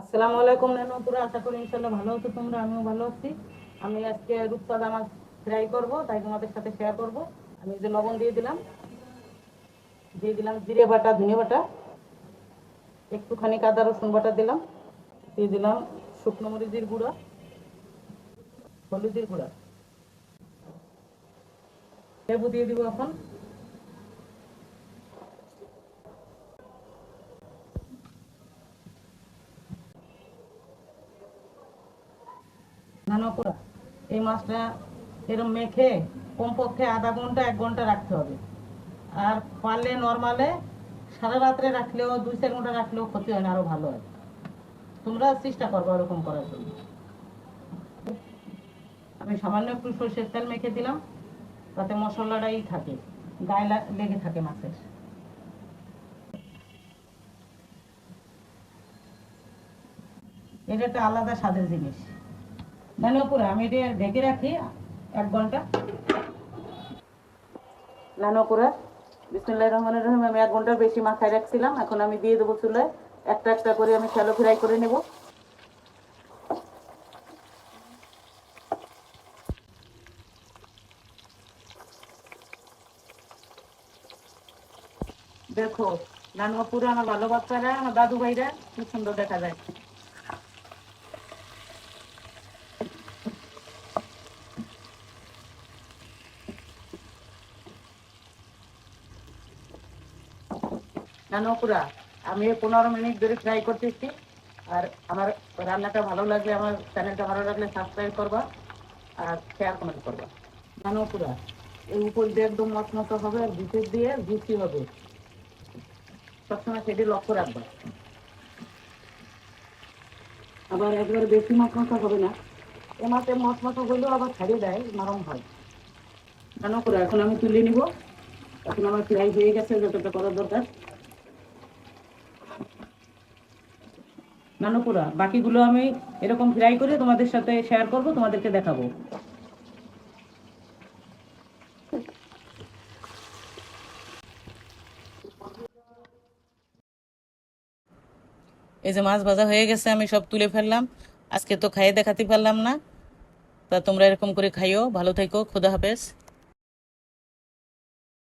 আসসালামু আলাইকুম নেন নানুপুরা আশা করি ইনশাল্লাহ ভালো আছো তোমরা, আমিও ভালো আছি। আমি আজকে রূপচাঁদা মাছ ফ্রাই করব, তাই তোমাদের সাথে শেয়ার করব। আমি যে লবণ দিয়ে দিলাম দিয়ে দিলাম জিরে বাটা, ধনে বাটা, একটুখানি আদা রসুন বাটা দিলাম, দিয়ে দিলাম শুকনো মরিচের গুঁড়া, হলুদের গুঁড়া। লেবু দিয়ে দিব এখন। নানপুরা এই মাছটা এরকম মেখে কমপক্ষে আধা ঘণ্টা, এক ঘণ্টা রাখতে হবে। আর পারলে নর্মালে সারা রাত্রে রাখলেও, দুই চার ঘণ্টা রাখলেও ক্ষতি হয় না, আরও ভালো হয়। তোমরা চেষ্টা করব ওরকম করার জন্য। আমি সামান্য একটু সরষের তেল মেখে দিলাম। তাতে মশলাটাই থাকে, গায়ে লেগে থাকে মাছের। এটা একটা আলাদা স্বাদের জিনিস। নানুপুরা, আমি এটা ঢেকে রাখি, এক ঘণ্টা। নানুপুরা, বিসমুল্লাহ রহমানের রহিম, আমি এক ঘণ্টার বেশি মাথায় রাখছিলাম। এখন আমি দিয়ে দেবো চুলায়। একটা একটা করে আমি শ্যালো ফ্রাই করে নেব। দেখো, নানুপুরা আমার ভালো বাচ্চারা, আমার দাদু ভাইরা খুব সুন্দর দেখা যায়। নানুপুরা আমি পনেরো মিনিট ধরে ফ্রাই করতেছি। আর আমার রান্নাটা ভালো লাগলে, আমার চ্যানেলটা ভালো লাগলে সাবস্ক্রাইব করবা আর শেয়ার কমেন্ট করবা। নানুপুরা এই উপর দিয়ে একদম মতো হবে আর ভিতর দিয়ে জুসি হবে। সবসময় সেটি লক্ষ্য রাখবা। আবার একবার বেশি মশমশা হবে না। এ মাসে মশমশা হইলেও আবার ছাড়িয়ে দেয়, নরম হয়। নানুপুরা এখন আমি তুলে নিব। এখন আমার ফ্রাই হয়ে গেছে, যতটা করার দরকার। নানুপুরা। বাকিগুলো আমি এরকম ফ্রাই করে তোমাদের সাথে শেয়ার করব, তোমাদেরকে দেখাবো। এই যে মাছ ভাজা হয়ে গেছে, আমি সব তুলে ফেললাম। আজকে তো খাইয়ে দেখাতে পারলাম না। তা তোমরা এরকম করে খাইও। ভালো থেকো। খোদা হাফেজ।